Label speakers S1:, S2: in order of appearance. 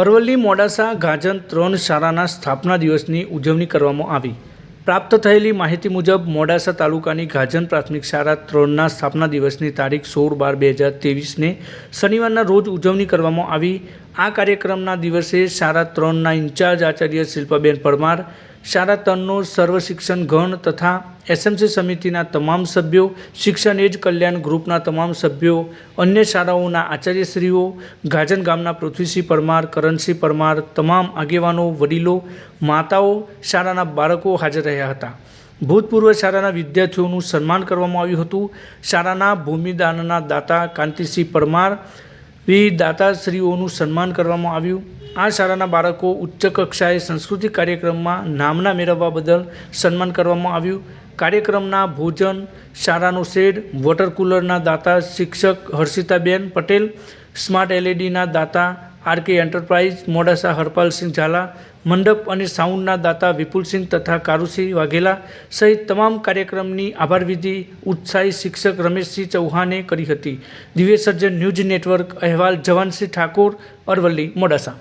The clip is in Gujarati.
S1: અરવલ્લી, મોડાસા, ગાજન ત્રણ શાળાના સ્થાપના દિવસની ઉજવણી કરવામાં આવી. પ્રાપ્ત થયેલી માહિતી મુજબ, મોડાસા તાલુકાની ગાજન પ્રાથમિક શાળા ત્રણના સ્થાપના દિવસની તારીખ સોળ બાર બે હજાર ત્રેવીસને શનિવારના રોજ ઉજવણી કરવામાં આવી. આ કાર્યક્રમના દિવસે શાળા ત્રણના ઇન્ચાર્જ આચાર્ય શિલ્પાબેન પરમાર શાળા ત્રણનો સર્વ શિક્ષણ ગણ તથા એસએમસી સમિતિના તમામ સભ્યો, શિક્ષણ એજ કલ્યાણ ગ્રુપના તમામ સભ્યો, અન્ય શાળાઓના આચાર્યશ્રીઓ, ગાજન ગામના પૃથ્વીસિંહ પરમાર, કરણસિંહ પરમાર, તમામ આગેવાનો, વડીલો, માતાઓ, શાળાના બાળકો હાજર રહ્યા હતા. ભૂતપૂર્વ શાળાના વિદ્યાર્થીઓનું સન્માન કરવામાં આવ્યું હતું. શાળાના ભૂમિદાનના દાતા કાંતિસિંહ પરમાર વિવિધ દાતાશ્રીઓનું સન્માન કરવામાં આવ્યું. આ શાળાના બાળકો ઉચ્ચ કક્ષાએ સાંસ્કૃતિક કાર્યક્રમમાં નામના મેળવવા બદલ સન્માન કરવામાં આવ્યું. કાર્યક્રમના ભોજન, શાળાનો શેડ, વોટર કુલરના દાતા શિક્ષક હર્ષિતાબેન પટેલ, સ્માર્ટ એલઈડીના દાતા આરકે એન્ટરપ્રાઇઝ, મોડાસા હરપાલસિંહ ઝાલા, મંડપ અને સાઉન્ડના દાતા વિપુલસિંહ તથા કારુસિંહ વાઘેલા સહિત તમામ કાર્યક્રમની આભારવિધિ ઉત્સાહી શિક્ષક રમેશસિંહ ચૌહાણે કરી હતી. દિવ્ય સર્જન ન્યૂઝ નેટવર્ક અહેવાલ જવાનસિંહ ઠાકોર, અરવલ્લી, મોડાસા.